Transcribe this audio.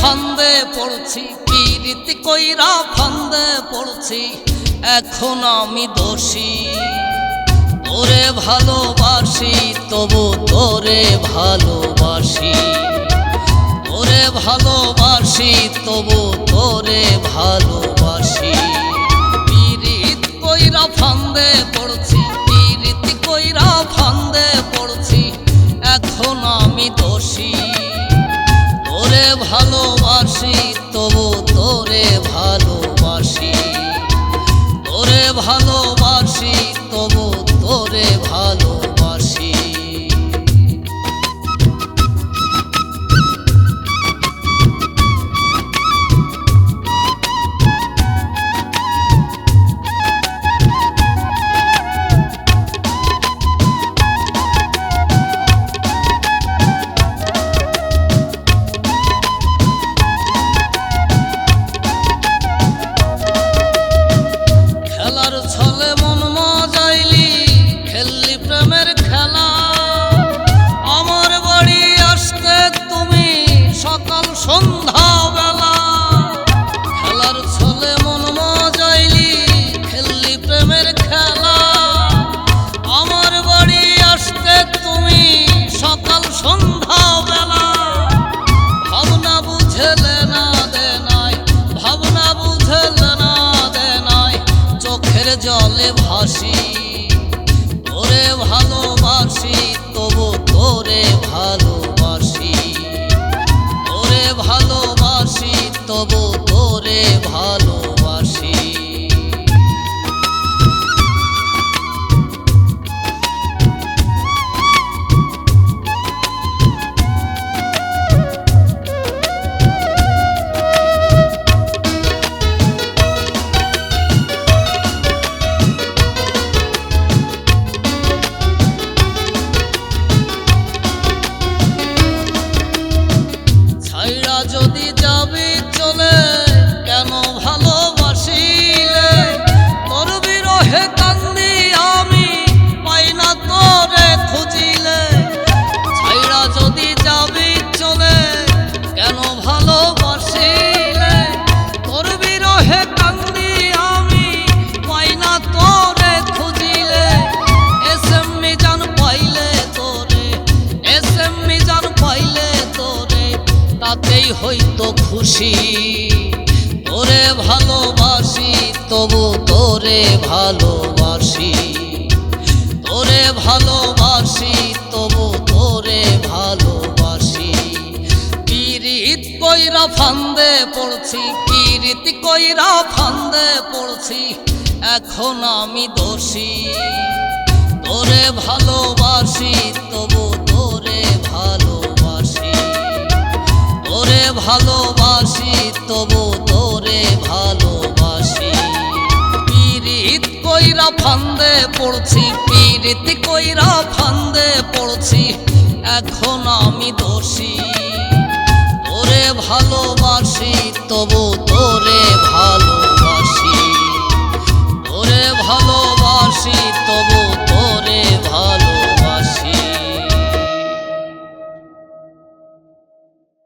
ফান্দে পড়ছি পিরিতি কইরা ফান্দে পড়ছি, এখন আমি দোষী। তোরে ভালোবাসি, তবু তোরে ভালোবাসি। তোরে ভালোবাসি, তবু তোরে ভালোবাসি। পিরিত কইরা ফান্দে পড়ছি পিরিত কইরা ফান্দে পড়ছি, এখন আমি দোষী। ভালোবাসি। সকাল সন্ধ্যা বেলা ভাবনা বুঝলে না দে নাই ভাবনা বুঝলে না দে নাই চোখের জলে ভাসি, তোরে ভালোবাসি, তবু তোরে ভালোবাসি। তোরে ভালোবাসি, তবু তোরে ভালোবাসি তাতেই হইতো খুশি। তোরে ভালোবাসি, তবু তোরে ভালোবাসি। তোরে ভালোবাসি, তবু তোরে ভালোবাসি। পিরিত কইরা ফান্দে পড়ছি পিরিত কইরা ফান্দে পড়ছি, এখন আমি দোষী। তোরে ভালোবাসি, তবু ভালোবাসি, তবু তোরে ভালোবাসি। পিরিত কইরা ফান্দে পড়ছি পিরিত কইরা ফান্দে পড়ছি, এখন আমি দোষী। তোরে ভালোবাসি, তবু তোরে